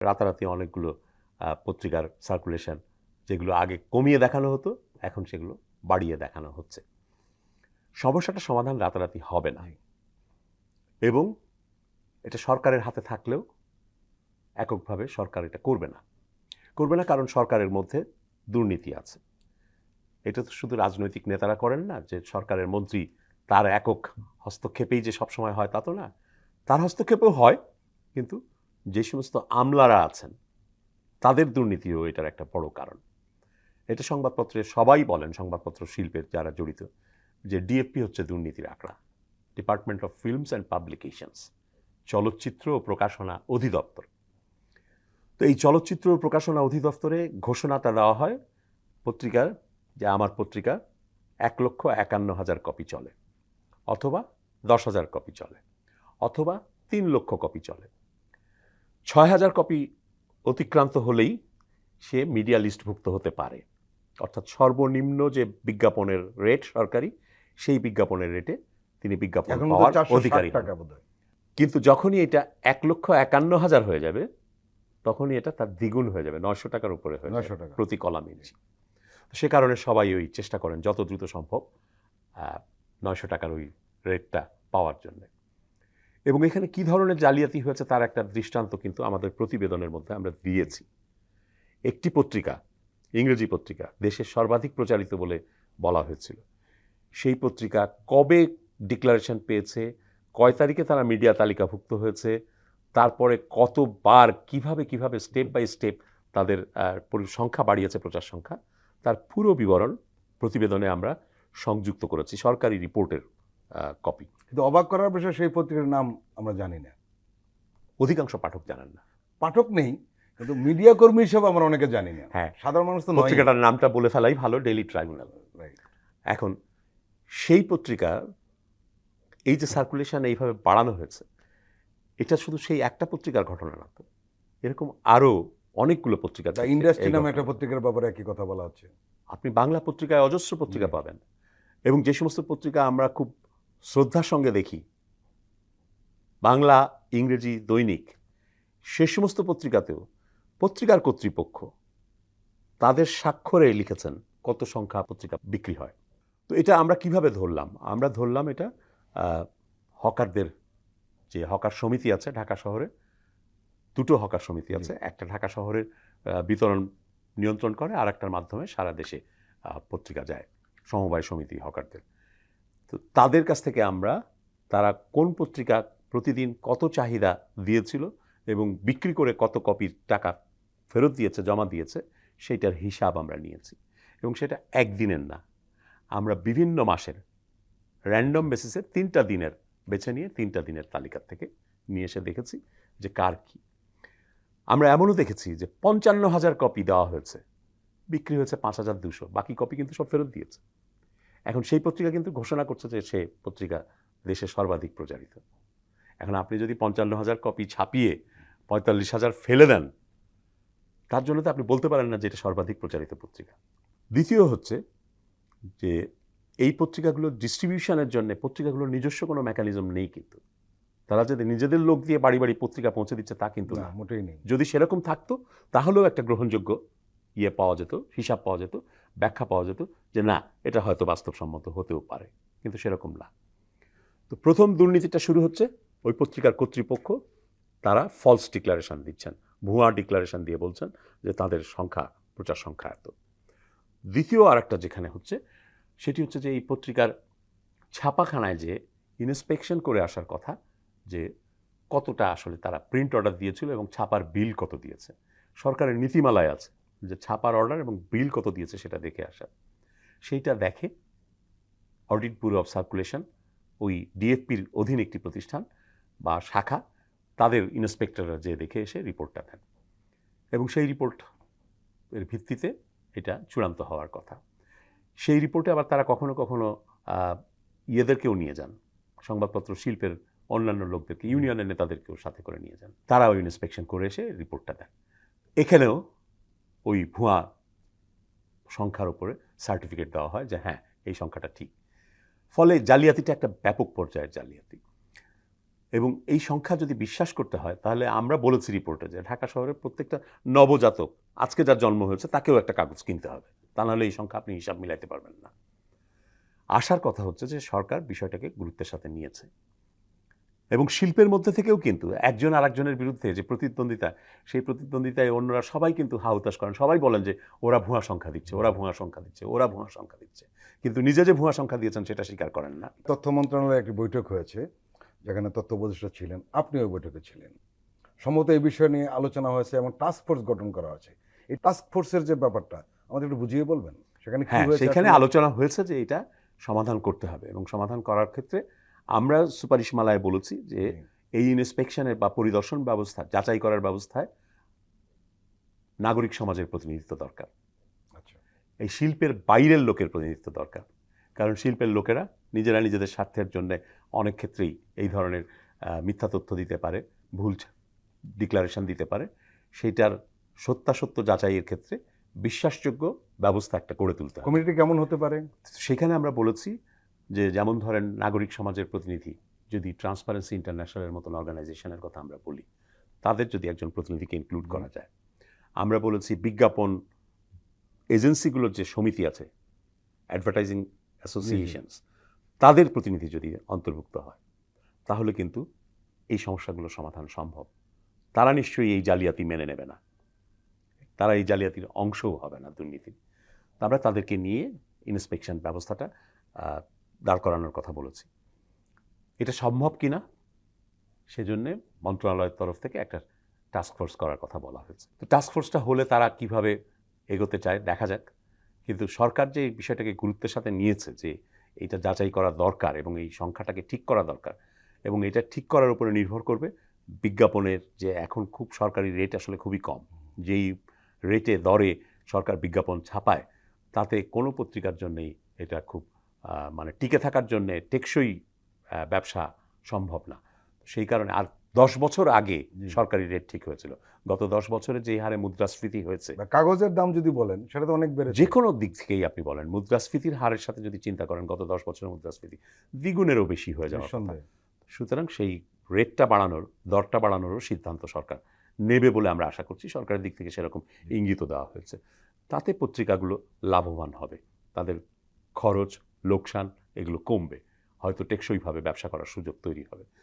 রাতারাতি অনেকগুলো পত্রিকার সার্কুলেশন যেগুলো আগে কমিয়ে দেখানো হতো এখন সেগুলো বাড়িয়ে দেখানো হচ্ছে। সমস্যাটা সমাধান রাতারাতি হবে না। এবং এটা সরকারের হাতে থাকলেও এককভাবে সরকার এটা করবে না। করবে না কারণ সরকারের মধ্যে দুর্নীতি আছে। এটা তো শুধু রাজনৈতিক নেতারা করেন না যে সরকারের মন্ত্রী তার একক হস্তক্ষেপেই যে সবসময় হয় তা তো না। তার হস্তক্ষেপেও হয় কিন্তু যে সমস্ত আমলারা আছেন, তাদের দুর্নীতিও এটার একটা বড় কারণ। এটা সংবাদপত্রে সবাই বলেন, সংবাদপত্র শিল্পের যারা জড়িত, যে ডিএফপি হচ্ছে দুর্নীতির আঁকড়া। Department of films and publications চলচ্চিত্র ও প্রকাশনা অধিদপ্তর। তো এই চলচ্চিত্র ও প্রকাশনা অধিদপ্তরে ঘোষণাটা দেওয়া হয় পত্রিকার, যে আমার পত্রিকা এক লক্ষ একান্ন হাজার কপি চলে, অথবা দশ হাজার কপি চলে, অথবা তিন লক্ষ কপি চলে। ছয় হাজার কপি অতিক্রান্ত হলেই সে মিডিয়া লিস্টভুক্ত হতে পারে। অর্থাৎ সর্বনিম্ন যে বিজ্ঞাপনের রেট সরকারি সেই বিজ্ঞাপনের রেটে তিনি বিজ্ঞাপন পাওয়ার অধিকারী কিন্তু যখনই এটা এক লক্ষ একান্ন হাজার হয়ে যাবে তখনই এটা তার দ্বিগুণ হয়ে যাবে নয়শো টাকার উপরে হয়ে নয়শো টাকা। প্রতি কলাম। ইঞ্চি সে কারণে সবাই ওই চেষ্টা করেন যত দ্রুত সম্ভব নয়শো টাকার ওই রেটটা পাওয়ার জন্য। এবং এখানে কি ধরনের জালিয়াতি হয়েছে তার একটা দৃষ্টান্ত কিন্তু আমাদের প্রতিবেদনের মধ্যে আমরা দিয়েছি। একটি পত্রিকা, ইংরেজি পত্রিকা, দেশের সর্বাধিক প্রচারিত বলে বলা হয়েছিল। সেই পত্রিকা কবে ডিক্লারেশন পেয়েছে, কয় তারিখে তারা মিডিয়া তালিকাভুক্ত হয়েছে, তারপরে কতবার, কীভাবে কীভাবে, স্টেপ বাই স্টেপ তাদের সংখ্যা বাড়িয়েছে, প্রচার সংখ্যা, তার পুরো বিবরণ প্রতিবেদনে আমরা সংযুক্ত করেছি সরকারি রিপোর্টের কপি। কিন্তু অবাক করার বিষয় সেই পত্রিকার নাম আমরা জানি না। অধিকাংশ পাঠক জানেন না। পাঠক নেই কিন্তু মিডিয়া কর্মী হিসেবে আমরা অনেকে জানি না। হ্যাঁ। সাধারণ মানুষ তো পত্রিকাটার নামটা বলে ফেলাই ভালো ডেলি ট্রাইব্যুনাল এখন সেই পত্রিকা এই যে সার্কুলেশন এইভাবে বাড়ানো হয়েছে এটা শুধু সেই একটা পত্রিকার ঘটনা না তো। এরকম আরও অনেকগুলো পত্রিকা ইন্ডাস্ট্রি নামে একটা পত্রিকার ব্যাপারে একই কথা বলা হচ্ছে। আপনি বাংলা পত্রিকায় অজস্র পত্রিকা পাবেন। এবং যে সমস্ত পত্রিকা আমরা খুব শ্রদ্ধার সঙ্গে দেখি। বাংলা ইংরেজি দৈনিক সে সমস্ত পত্রিকাতেও পত্রিকার কর্তৃপক্ষ তাদের স্বাক্ষরে লিখেছেন কত সংখ্যা পত্রিকা বিক্রি হয়। তো এটা আমরা কীভাবে ধরলাম? আমরা ধরলাম এটা আহ, হকারদের যে হকার সমিতি আছে ঢাকা শহরে দুটো হকার সমিতি আছে একটা ঢাকা শহরের বিতরণ নিয়ন্ত্রণ করে আর একটার মাধ্যমে সারা দেশে পত্রিকা যায় সমবায় সমিতি হকারদের। তো তাদের কাছ থেকে আমরা, তারা কোন পত্রিকা প্রতিদিন কত চাহিদা দিয়েছিল এবং বিক্রি করে কত কপির টাকা ফেরত দিয়েছে, জমা দিয়েছে, সেইটার হিসাব আমরা নিয়েছি। এবং সেটা একদিনের না। আমরা বিভিন্ন মাসের র্যান্ডম বেসিসে তিনটা দিনের বেছে নিয়ে তিনটা দিনের তালিকা থেকে নিয়ে এসে দেখেছি যে কার কি। আমরা এমনও দেখেছি যে পঞ্চান্ন হাজার কপি দেওয়া হয়েছে, বিক্রি হয়েছে পাঁচ হাজার দুশো, বাকি কপি কিন্তু সব ফেরত দিয়েছে। এখন সেই পত্রিকা কিন্তু ঘোষণা করছে যে সে পত্রিকা দেশে সর্বাধিক প্রচারিত। এখন আপনি যদি পঞ্চান্ন হাজার কপি ছাপিয়ে পঁয়তাল্লিশ হাজার ফেলে দেন তার জন্য তো আপনি বলতে পারেন না যে এটা সর্বাধিক প্রচারিত পত্রিকা। দ্বিতীয় হচ্ছে যে এই পত্রিকাগুলো ডিস্ট্রিবিউশনের জন্য পত্রিকাগুলোর নিজস্ব কোনো মেকানিজম নেই কিন্তু। তারা যদি নিজেদের লোক দিয়ে বাড়ি বাড়ি পত্রিকা পৌঁছে দিচ্ছে তা কিন্তু না। মোটেই নেই। যদি সেরকম থাকতো তাহলেও একটা গ্রহণযোগ্য ইয়ে পাওয়া যেত হিসাব পাওয়া যেত ব্যাখ্যা পাওয়া যেত যে না, এটা হয়তো বাস্তবসম্মত হতেও পারে, কিন্তু সেরকম না। তো প্রথম দুর্নীতিটা শুরু হচ্ছে, ওই পত্রিকার কর্তৃপক্ষ, তারা ফলস ডিক্লারেশন দিচ্ছেন, ভুয়া ডিক্লারেশন দিয়ে বলছেন যে তাদের সংখ্যা, প্রচার সংখ্যা এত। দ্বিতীয় আরেকটা যেখানে হচ্ছে, সেটি হচ্ছে যে এই পত্রিকার ছাপাখানায় যে ইন্সপেকশন করে আসার কথা, যে কতটা আসলে তারা প্রিন্ট অর্ডার দিয়েছিল এবং ছাপার বিল কত দিয়েছে। সরকারের নীতিমালায় আছে যে ছাপার অর্ডার এবং বিল কত দিয়েছে সেটা দেখে আসা। সেইটা দেখে অডিট ব্যুরো অফ সার্কুলেশন ওই ডিএফপির অধীন একটি প্রতিষ্ঠান বা শাখা, তাদের ইন্সপেক্টররা যে দেখে এসে রিপোর্টটা দেন। এবং সেই রিপোর্ট এর ভিত্তিতে এটা চূড়ান্ত হওয়ার কথা। সেই রিপোর্টে আবার তারা কখনো কখনো ইয়েদেরকেও নিয়ে যান। সংবাদপত্র শিল্পের অন্যান্য লোকদেরকে, ইউনিয়নের নেতাদেরকেও সাথে করে নিয়ে যান। তারা ওই ইন্সপেকশন করে এসে রিপোর্টটা দেন। এখানেও ওই ভুয়া সংখ্যার উপরে সার্টিফিকেট দেওয়া হয় যে হ্যাঁ এই সংখ্যাটা ঠিক। ফলে জালিয়াতিটা একটা ব্যাপক পর্যায়ের জালিয়াতি। এবং এই সংখ্যা যদি বিশ্বাস করতে হয়, তাহলে আমরা বলেছি রিপোর্টে যে ঢাকা শহরের প্রত্যেকটা নবজাতক, আজকে যার জন্ম হয়েছে, তাকেও একটা কাগজ কিনতে হবে। তা নাহলে এই সংখ্যা আপনি হিসাব মিলাইতে পারবেন না। আসার কথা হচ্ছে যে সরকার বিষয়টাকে গুরুত্বের সাথে নিয়েছে। এবং শিল্পের মধ্যে থেকেও কিন্তু একজন আরেকজনের বিরুদ্ধে যে প্রতিদ্বন্দ্বিতা সেই প্রতিদ্বন্দ্বিতায় অন্যরা সবাই কিন্তু হাউতাস করেন। সবাই বলেন যে ওরা ভুয়া সংখ্যা দিচ্ছে ওরা ভুয়া সংখ্যা দিচ্ছে ওরা ভুয়া সংখ্যা দিচ্ছে। কিন্তু নিজে যে ভুয়া সংখ্যা দিয়েছেন সেটা স্বীকার করেন না। তথ্য মন্ত্রণালয়ে একটি বৈঠক হয়েছে যেখানে তথ্য উপদেষ্টা ছিলেন আপনি ওই বৈঠকে ছিলেন। সম্ভবত এই বিষয় নিয়ে আলোচনা হয়েছে এবং টাস্ক ফোর্স গঠন করা হয়েছে। এই টাস্ক ফোর্সের যে ব্যাপারটা আমাদের একটু বুঝিয়ে বলবেন? সেখানে হ্যাঁ সেখানে আলোচনা হয়েছে যে এটা সমাধান করতে হবে এবং সমাধান করার ক্ষেত্রে আমরা সুপারিশমালায় বলেছি যে এই ইন্সপেকশনের বা পরিদর্শন ব্যবস্থা যাচাই করার ব্যবস্থায় নাগরিক সমাজের প্রতিনিধিত্ব দরকার। আচ্ছা। এই শিল্পের বাইরের লোকের প্রতিনিধিত্ব দরকার। কারণ শিল্পের লোকেরা নিজেরা নিজেদের স্বার্থের জন্য অনেক ক্ষেত্রেই এই ধরনের মিথ্যা তথ্য দিতে পারে ভুল ডিক্লারেশন দিতে পারে। সেইটার সত্যাসত্য যাচাইয়ের ক্ষেত্রে বিশ্বাসযোগ্য ব্যবস্থা একটা করে তুলতে হবে। কমিটি কেমন হতে পারে? সেখানে আমরা বলেছি যে যেমন ধরেন নাগরিক সমাজের প্রতিনিধি যদি ট্রান্সপারেন্সি ইন্টারন্যাশনালের মতন অর্গানাইজেশনের কথা আমরা বলি তাদের যদি একজন প্রতিনিধিকে ইনক্লুড করা যায়। আমরা বলেছি বিজ্ঞাপন এজেন্সিগুলোর যে সমিতি আছে অ্যাডভার্টাইজিং অ্যাসোসিয়েশনস তাদের প্রতিনিধি যদি অন্তর্ভুক্ত হয় তাহলে কিন্তু এই সমস্যাগুলো সমাধান সম্ভব। তারা নিশ্চয়ই এই জালিয়াতি মেনে নেবে না। তারা এই জালিয়াতির অংশও হবে না দুর্নীতির। আমরা তাদেরকে নিয়ে ইন্সপেকশন ব্যবস্থাটা দাঁড় করানোর কথা বলেছি। এটা সম্ভব কি না সেজন্যে মন্ত্রণালয়ের তরফ থেকে একটা টাস্ক ফোর্স করার কথা বলা হয়েছে। তো টাস্ক ফোর্সটা হলে তারা কীভাবে এগোতে চায় দেখা যাক। কিন্তু সরকার যে এই বিষয়টাকে গুরুত্বের সাথে নিয়েছে যে এটা যাচাই করা দরকার এবং এই সংখ্যাটাকে ঠিক করা দরকার এবং এটা ঠিক করার উপরে নির্ভর করবে বিজ্ঞাপনের যে এখন খুব সরকারি রেট আসলে খুবই কম। যেই রেটে দরে সরকার বিজ্ঞাপন ছাপায়, তাতে কোনো পত্রিকার জন্যেই এটা খুব মানে টিকে থাকার জন্যে টেকসই ব্যবসা সম্ভব না। সেই কারণে আর দশ বছর আগে সরকারি রেট ঠিক হয়েছিল। গত দশ বছরে যে হারে মুদ্রাস্ফীতি হয়েছে বা কাগজের দাম যদি বলেন সেটা তো অনেক বেড়ে যে কোনো দিক থেকেই আপনি বলেন মুদ্রাস্ফীতির হারের সাথে যদি চিন্তা করেন গত দশ বছরের মুদ্রাস্ফীতি দ্বিগুণেরও বেশি হয়ে যাওয়ার কথা। সুতরাং সেই রেটটা বাড়ানোর দরটা বাড়ানোরও সিদ্ধান্ত সরকার নেবে বলে আমরা আশা করছি। সরকারের দিক থেকে সেরকম ইঙ্গিত দেওয়া হয়েছে। তাতে পত্রিকাগুলো লাভবান হবে। তাদের খরচ লোকসান এগুলো কমবে। হয়তো টেকসইভাবে ব্যবসা করার সুযোগ তৈরি হবে।